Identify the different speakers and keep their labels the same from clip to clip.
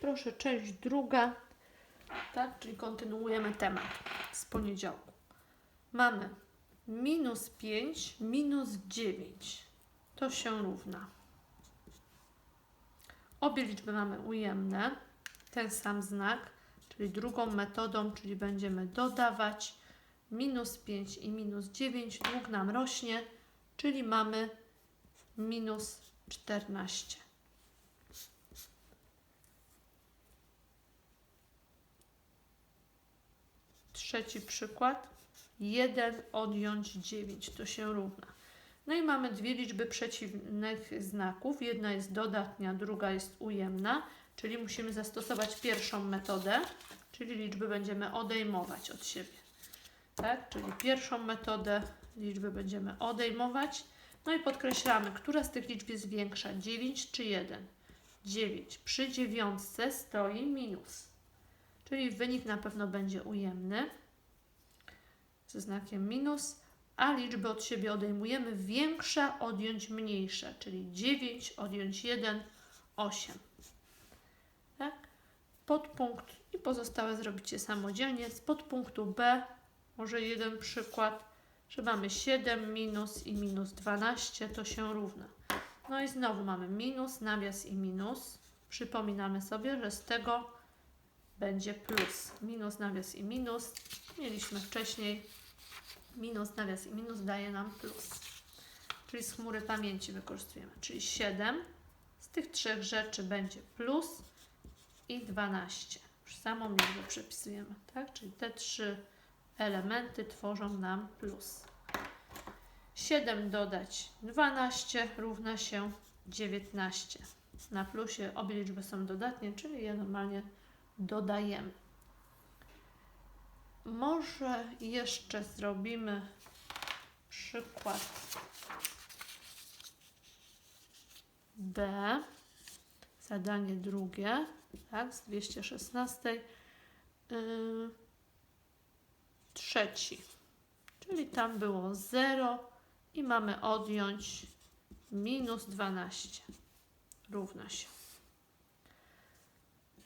Speaker 1: proszę, część druga, tak, czyli kontynuujemy temat z poniedziałku. Mamy minus 5, minus 9. To się równa. Obie liczby mamy ujemne, ten sam znak, czyli drugą metodą, czyli będziemy dodawać minus 5 i minus 9. Dług nam rośnie, czyli mamy minus 14. Trzeci przykład. 1 odjąć 9 to się równa. No i mamy dwie liczby przeciwnych znaków. Jedna jest dodatnia, druga jest ujemna, czyli musimy zastosować pierwszą metodę, czyli liczby będziemy odejmować od siebie. Tak? Czyli pierwszą metodę liczby będziemy odejmować. No i podkreślamy, która z tych liczb jest większa, 9 czy 1? 9. Przy dziewiątce stoi minus, czyli wynik na pewno będzie ujemny ze znakiem minus, a liczby od siebie odejmujemy większa odjąć mniejsza, czyli 9 odjąć 1, 8. Tak? Podpunkt i pozostałe zrobicie samodzielnie. Z podpunktu B może jeden przykład, że mamy 7 minus i minus 12, to się równa. No i znowu mamy minus, nawias i minus. Przypominamy sobie, że z tego będzie plus. Minus, nawias i minus. Mieliśmy wcześniej minus, nawias i minus daje nam plus. Czyli z chmury pamięci wykorzystujemy. Czyli 7 z tych trzech rzeczy będzie plus i 12. Już samą liczbę przepisujemy, tak? Czyli te trzy elementy tworzą nam plus. 7 dodać 12 równa się 19. Na plusie obie liczby są dodatnie, czyli je normalnie dodajemy. Może jeszcze zrobimy przykład B, zadanie drugie, tak, z 216. Yy, trzeci, czyli tam było 0 i mamy odjąć minus 12 równa się.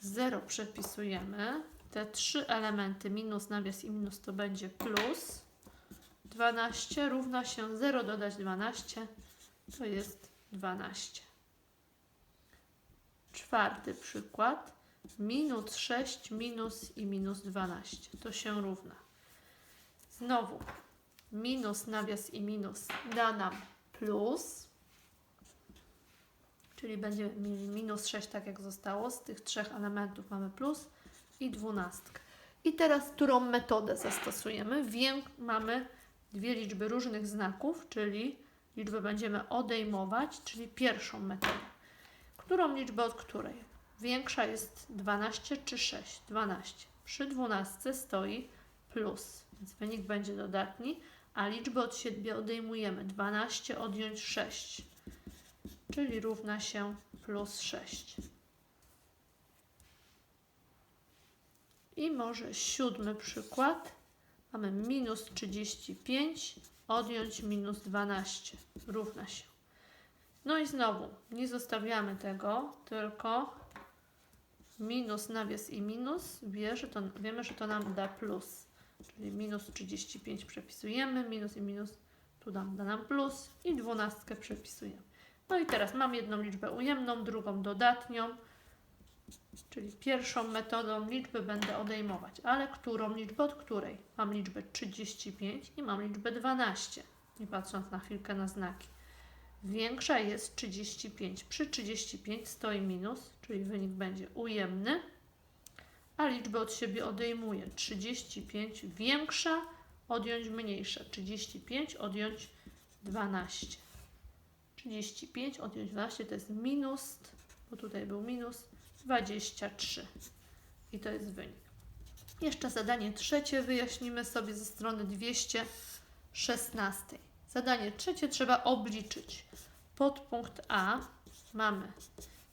Speaker 1: 0 przepisujemy. Te trzy elementy minus, nawias i minus to będzie plus. 12 równa się 0 dodać 12 to jest 12. Czwarty przykład. Minus 6 minus i minus 12 to się równa. Znowu minus, nawias i minus da nam plus, czyli będziemy mieli minus 6 tak jak zostało. Z tych trzech elementów mamy plus i dwunastkę. I teraz którą metodę zastosujemy? Mamy dwie liczby różnych znaków, czyli liczbę będziemy odejmować, czyli pierwszą metodę. Którą liczbę od której? Większa jest 12 czy 6? 12. Przy 12 stoi plus, więc wynik będzie dodatni, a liczbę od siebie odejmujemy. 12 odjąć 6, czyli równa się plus 6. I może siódmy przykład. Mamy minus 35 odjąć minus 12 równa się. No i znowu nie zostawiamy tego, tylko minus, nawias i minus wie, że to, wiemy, że to nam da plus. Czyli minus 35 przepisujemy, minus i minus tu nam da nam plus i dwunastkę przepisujemy. No i teraz mam jedną liczbę ujemną, drugą dodatnią. Czyli pierwszą metodą liczby będę odejmować. Ale którą liczbę od której? Mam liczbę 35 i mam liczbę 12. Nie patrząc na chwilkę na znaki. Większa jest 35. Przy 35 stoi minus, czyli wynik będzie ujemny, a liczbę od siebie odejmuję. 35 większa, odjąć mniejsza. 35 odjąć 12. 35 odjąć 12 to jest minus, bo tutaj był minus 23. I to jest wynik. Jeszcze zadanie trzecie wyjaśnimy sobie ze strony 216. Zadanie trzecie trzeba obliczyć. Podpunkt A mamy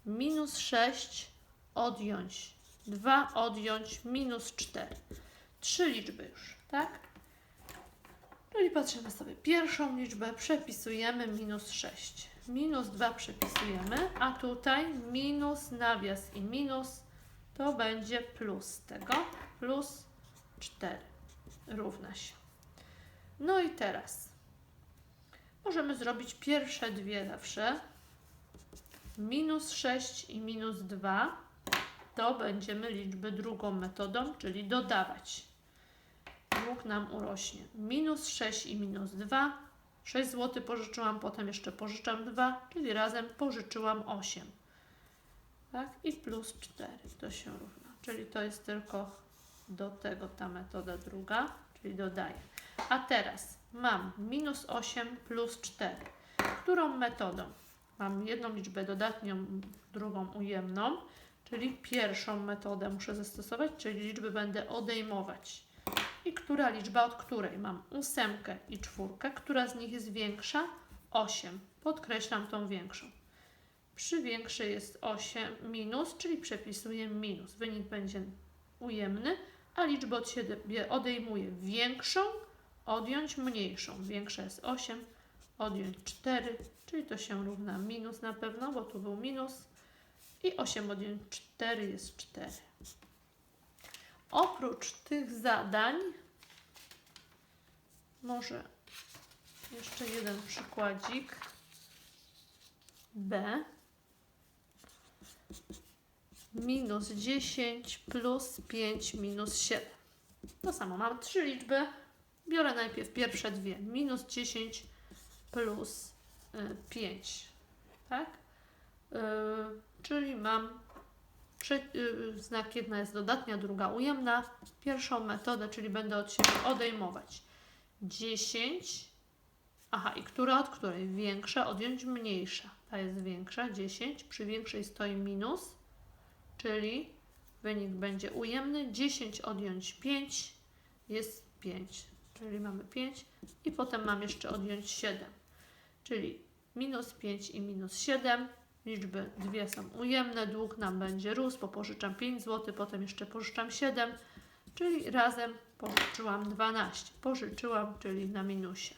Speaker 1: minus 6 odjąć 2 odjąć minus 4. Trzy liczby już, tak? Czyli patrzymy sobie pierwszą liczbę, przepisujemy minus 6. Minus 2 przepisujemy, a tutaj minus, nawias i minus to będzie plus tego, plus 4 równa się. No i teraz możemy zrobić pierwsze dwie zawsze. Minus 6 i minus 2 to będziemy liczbę drugą metodą, czyli dodawać. Dług nam urośnie. Minus 6 i minus 2. 6 zł pożyczyłam, potem jeszcze pożyczam 2, czyli razem pożyczyłam 8. Tak? I plus 4 to się równa. Czyli to jest tylko do tego ta metoda druga, czyli dodaję. A teraz mam minus 8 plus 4. Którą metodą? Mam jedną liczbę dodatnią, drugą ujemną, czyli pierwszą metodę muszę zastosować, czyli liczby będę odejmować. I która liczba od której? Mam ósemkę i czwórkę. Która z nich jest większa? 8. Podkreślam tą większą. Przy większej jest 8 minus, czyli przepisuję minus. Wynik będzie ujemny, a liczbę od odejmuję większą, odjąć mniejszą. Większa jest 8, odjąć 4, czyli to się równa minus na pewno, bo tu był minus. I 8 odjąć 4 jest 4. Oprócz tych zadań, może jeszcze jeden przykładzik. B minus 10 plus 5 minus 7. To samo, mam trzy liczby. Biorę najpierw pierwsze dwie. Minus 10 plus y, 5. Tak? Y, czyli mam prze, y, znak jedna jest dodatnia, druga ujemna. Pierwszą metodę, czyli będę od siebie odejmować. 10. Aha, i która od której? Większa, odjąć mniejsza. Ta jest większa, 10. Przy większej stoi minus czyli wynik będzie ujemny. 10 odjąć 5 jest 5, czyli mamy 5 i potem mam jeszcze odjąć 7, czyli minus 5 i minus 7. Liczby dwie są ujemne, dług nam będzie rósł, bo pożyczam 5 zł, potem jeszcze pożyczam 7, czyli razem pożyczyłam 12. Pożyczyłam, czyli na minusie.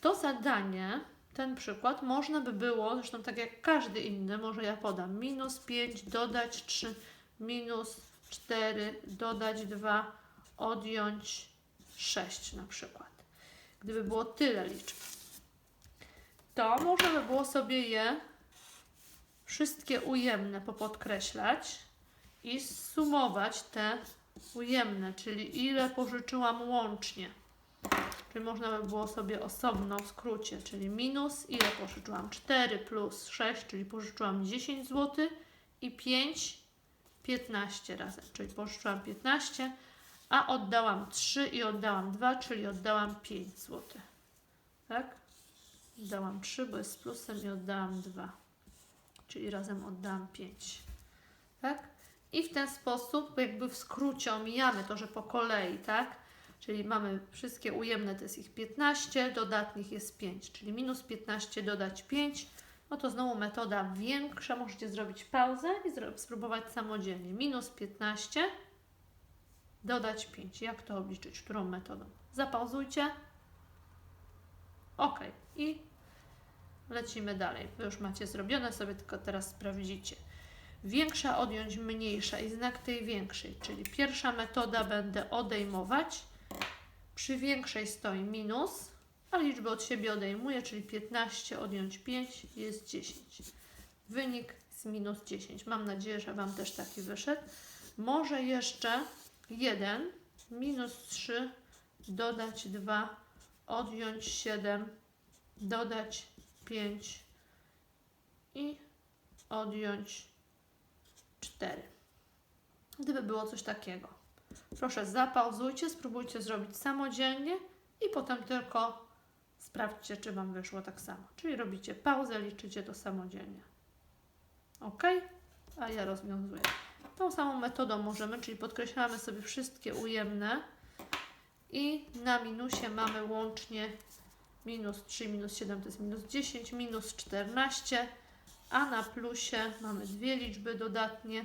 Speaker 1: To zadanie ten przykład można by było, zresztą tak jak każdy inny, może ja podam minus 5, dodać 3, minus 4, dodać 2, odjąć 6 na przykład. Gdyby było tyle liczb, to można by było sobie je wszystkie ujemne popodkreślać i sumować te ujemne, czyli ile pożyczyłam łącznie. Czyli można by było sobie osobno w skrócie, czyli minus, ile pożyczyłam? 4 plus 6, czyli pożyczyłam 10 zł i 5, 15 razem, czyli pożyczyłam 15, a oddałam 3 i oddałam 2, czyli oddałam 5 zł. Tak? Oddałam 3, bo jest z plusem i oddałam 2, czyli razem oddałam 5. Tak? I w ten sposób, jakby w skrócie omijamy to, że po kolei, tak? Czyli mamy wszystkie ujemne, to jest ich 15, dodatnich jest 5, czyli minus 15 dodać 5, no to znowu metoda większa, możecie zrobić pauzę i spróbować samodzielnie. Minus 15 dodać 5. Jak to obliczyć? Którą metodą? Zapauzujcie. Ok. I lecimy dalej. Wy już macie zrobione, sobie tylko teraz sprawdzicie. Większa odjąć mniejsza i znak tej większej, czyli pierwsza metoda będę odejmować, przy większej stoi minus, a liczbę od siebie odejmuję, czyli 15 odjąć 5 jest 10. Wynik z minus 10. Mam nadzieję, że Wam też taki wyszedł. Może jeszcze 1, minus 3, dodać 2, odjąć 7, dodać 5 i odjąć 4. Gdyby było coś takiego. Proszę zapauzujcie, spróbujcie zrobić samodzielnie i potem tylko sprawdźcie, czy Wam wyszło tak samo. Czyli robicie pauzę, liczycie to samodzielnie. OK? A ja rozwiązuję. Tą samą metodą możemy, czyli podkreślamy sobie wszystkie ujemne i na minusie mamy łącznie minus 3, minus 7 to jest minus 10, minus 14, a na plusie mamy dwie liczby dodatnie,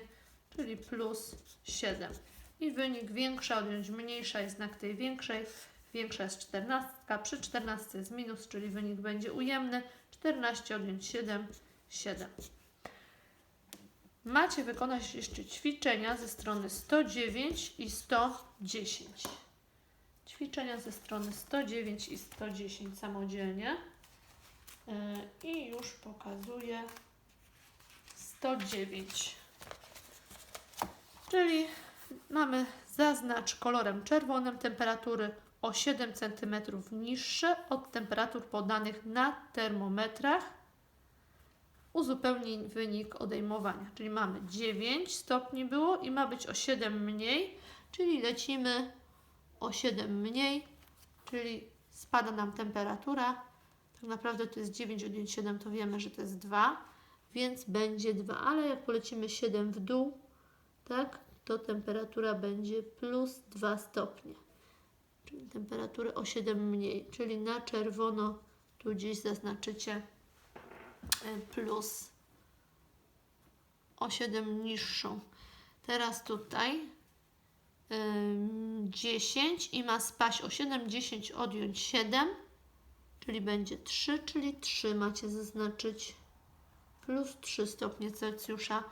Speaker 1: czyli plus 7 i wynik większa odjąć mniejsza jest znak tej większej. Większa jest 14, przy 14 jest minus, czyli wynik będzie ujemny. 14 odjąć 7, 7. macie wykonać jeszcze ćwiczenia ze strony 109 i 110. Ćwiczenia ze strony 109 i 110 samodzielnie. Yy, I już pokazuję 109. Czyli mamy zaznacz kolorem czerwonym temperatury o 7 cm niższe od temperatur podanych na termometrach. Uzupełnij wynik odejmowania, czyli mamy 9 stopni było i ma być o 7 mniej, czyli lecimy o 7 mniej, czyli spada nam temperatura. Tak naprawdę to jest 9 odjąć 7, to wiemy, że to jest 2, więc będzie 2, ale jak polecimy 7 w dół, tak, to temperatura będzie plus 2 stopnie. Czyli temperatury o 7 mniej, czyli na czerwono tu gdzieś zaznaczycie y, plus o 7 niższą. Teraz tutaj ym, 10 i ma spaść o 7, 10 odjąć 7, czyli będzie 3, czyli 3 macie zaznaczyć plus 3 stopnie Celsjusza.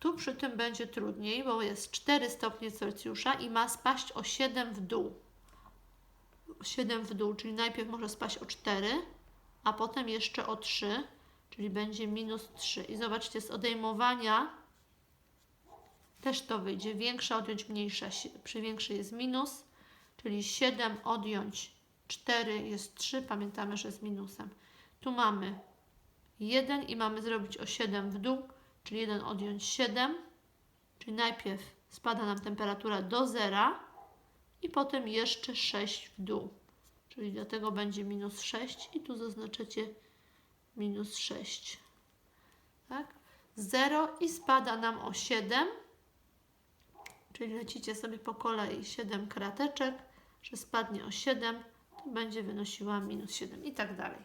Speaker 1: Tu przy tym będzie trudniej, bo jest 4 stopnie Celsjusza i ma spaść o 7 w dół. 7 w dół, czyli najpierw może spaść o 4, a potem jeszcze o 3, czyli będzie minus 3. I zobaczcie, z odejmowania też to wyjdzie. Większa odjąć mniejsza. Przy większej jest minus, czyli 7 odjąć 4 jest 3. Pamiętamy, że z minusem. Tu mamy 1 i mamy zrobić o 7 w dół, czyli 1 odjąć 7, czyli najpierw spada nam temperatura do zera i potem jeszcze 6 w dół, czyli dlatego będzie minus 6 i tu zaznaczycie minus 6. Tak? 0 i spada nam o 7, czyli lecicie sobie po kolei 7 krateczek, że spadnie o 7, to będzie wynosiła minus 7 i tak dalej.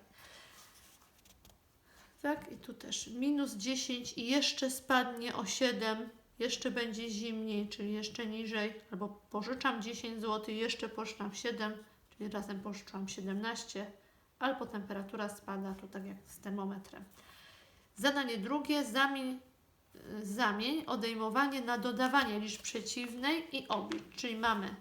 Speaker 1: Tak, i tu też minus 10 i jeszcze spadnie o 7, jeszcze będzie zimniej, czyli jeszcze niżej, albo pożyczam 10 zł, jeszcze pożyczam 7, czyli razem pożyczam 17, albo temperatura spada, tu tak jak z termometrem. Zadanie drugie, zamień, zamień odejmowanie na dodawanie liczb przeciwnej i oblicz, czyli mamy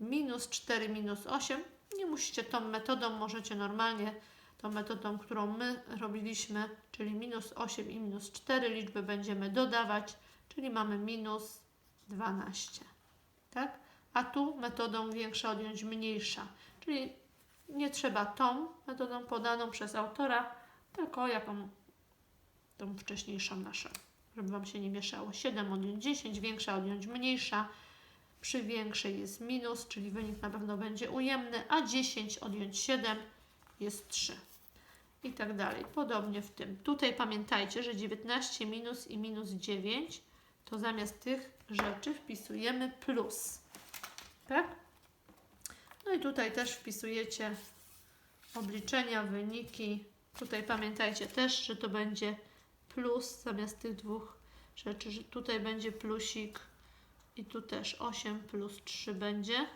Speaker 1: minus 4, minus 8, nie musicie tą metodą, możecie normalnie tą metodą, którą my robiliśmy, czyli minus 8 i minus 4 liczby będziemy dodawać, czyli mamy minus 12. Tak? A tu metodą większa odjąć mniejsza, czyli nie trzeba tą metodą podaną przez autora, tylko jaką tą wcześniejszą naszą, żeby Wam się nie mieszało. 7 odjąć 10, większa odjąć mniejsza. Przy większej jest minus, czyli wynik na pewno będzie ujemny, a 10 odjąć 7 jest 3 i tak dalej. Podobnie w tym. Tutaj pamiętajcie, że 19 minus i minus 9 to zamiast tych rzeczy wpisujemy plus. Tak? No i tutaj też wpisujecie obliczenia, wyniki. Tutaj pamiętajcie też, że to będzie plus zamiast tych dwóch rzeczy, że tutaj będzie plusik i tu też 8 plus 3 będzie.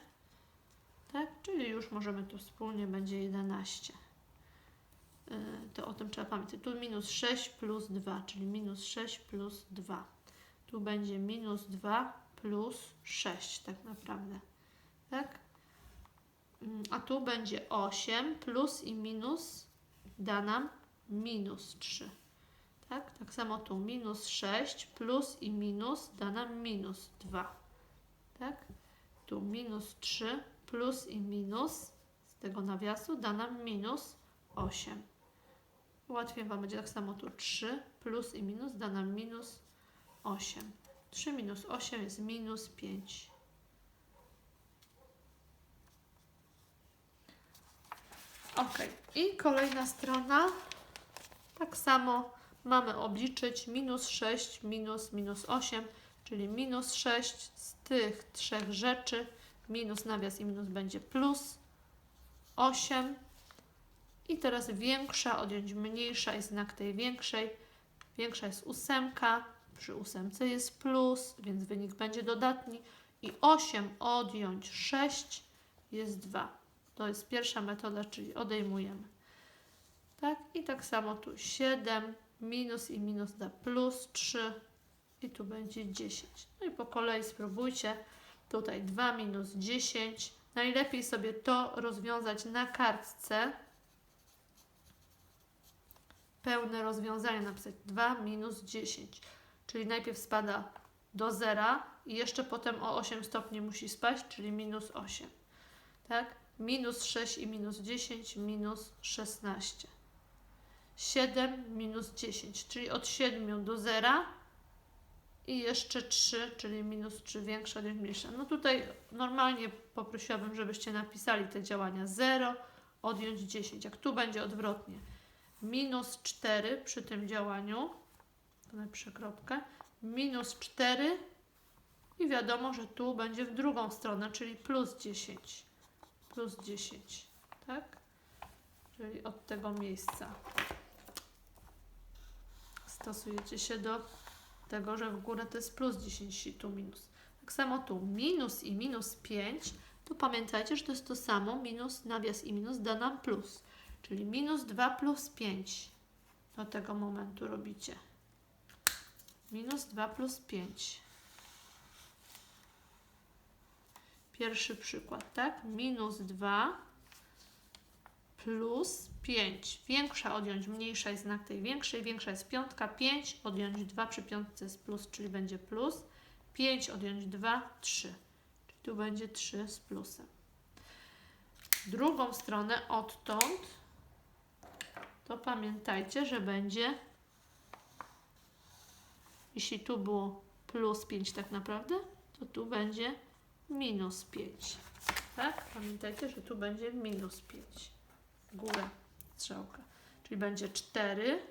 Speaker 1: Tak? Czyli już możemy tu wspólnie będzie 11 to o tym trzeba pamiętać. Tu minus 6 plus 2, czyli minus 6 plus 2. Tu będzie minus 2 plus 6 tak naprawdę. Tak? A tu będzie 8 plus i minus da nam minus 3. Tak? Tak samo tu minus 6 plus i minus da nam minus 2. Tak? Tu minus 3 plus i minus z tego nawiasu da nam minus 8. Łatwiej Wam będzie tak samo tu 3 plus i minus da nam minus 8. 3 minus 8 jest minus 5. Ok, i kolejna strona. Tak samo mamy obliczyć minus 6 minus minus 8, czyli minus 6 z tych trzech rzeczy. Minus nawias i minus będzie plus 8 i teraz większa odjąć mniejsza i znak tej większej. Większa jest ósemka, przy ósemce jest plus, więc wynik będzie dodatni. I 8 odjąć 6 jest 2. To jest pierwsza metoda, czyli odejmujemy. Tak? I tak samo tu 7 minus i minus da plus 3, i tu będzie 10. No i po kolei spróbujcie. Tutaj 2 minus 10. Najlepiej sobie to rozwiązać na kartce. Pełne rozwiązanie napisać 2 minus 10. Czyli najpierw spada do zera i jeszcze potem o 8 stopni musi spaść, czyli minus 8. Tak? Minus 6 i minus 10, minus 16. 7 minus 10, czyli od 7 do 0 i jeszcze 3, czyli minus 3 większe od mniejsze. No tutaj normalnie poprosiłabym, żebyście napisali te działania 0, odjąć 10. Jak tu będzie odwrotnie, minus 4 przy tym działaniu, to napiszę kropkę, minus 4 i wiadomo, że tu będzie w drugą stronę, czyli plus 10. Plus 10, tak? Czyli od tego miejsca stosujecie się do tego, że w górę to jest plus 10 i tu minus. Tak samo tu minus i minus 5, to pamiętajcie, że to jest to samo, minus, nawias i minus da nam plus. Czyli minus 2 plus 5 do tego momentu robicie. Minus 2 plus 5. Pierwszy przykład, tak? Minus 2 plus 5. Większa odjąć mniejsza jest znak tej większej. Większa jest piątka. 5 odjąć 2 przy piątce jest plus, czyli będzie plus. 5 odjąć 2, 3. Czyli tu będzie 3 z plusem. Drugą stronę odtąd to pamiętajcie, że będzie jeśli tu było plus 5 tak naprawdę, to tu będzie minus 5. Tak? Pamiętajcie, że tu będzie minus 5 w górę strzałka. Czyli będzie 4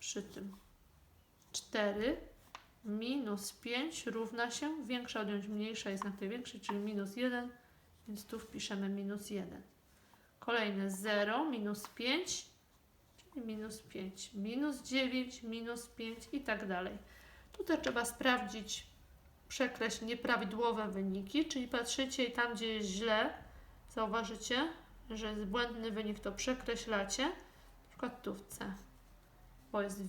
Speaker 1: przy tym 4 minus 5 równa się, większa odjąć mniejsza jest znak tej większej, czyli minus 1, więc tu wpiszemy minus 1. Kolejne 0 minus 5, czyli minus 5, minus 9, minus 5 i tak dalej. Tutaj trzeba sprawdzić, przekreśl nieprawidłowe wyniki, czyli patrzycie i tam, gdzie jest źle, zauważycie, że jest błędny wynik, to przekreślacie, na przykład tu w C. Bo jest,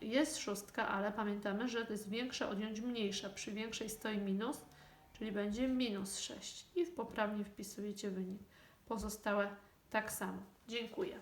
Speaker 1: jest szóstka, ale pamiętamy, że to jest większa odjąć mniejsza. Przy większej stoi minus, czyli będzie minus 6. I poprawnie wpisujecie wynik. Pozostałe tak samo. Dziękuję.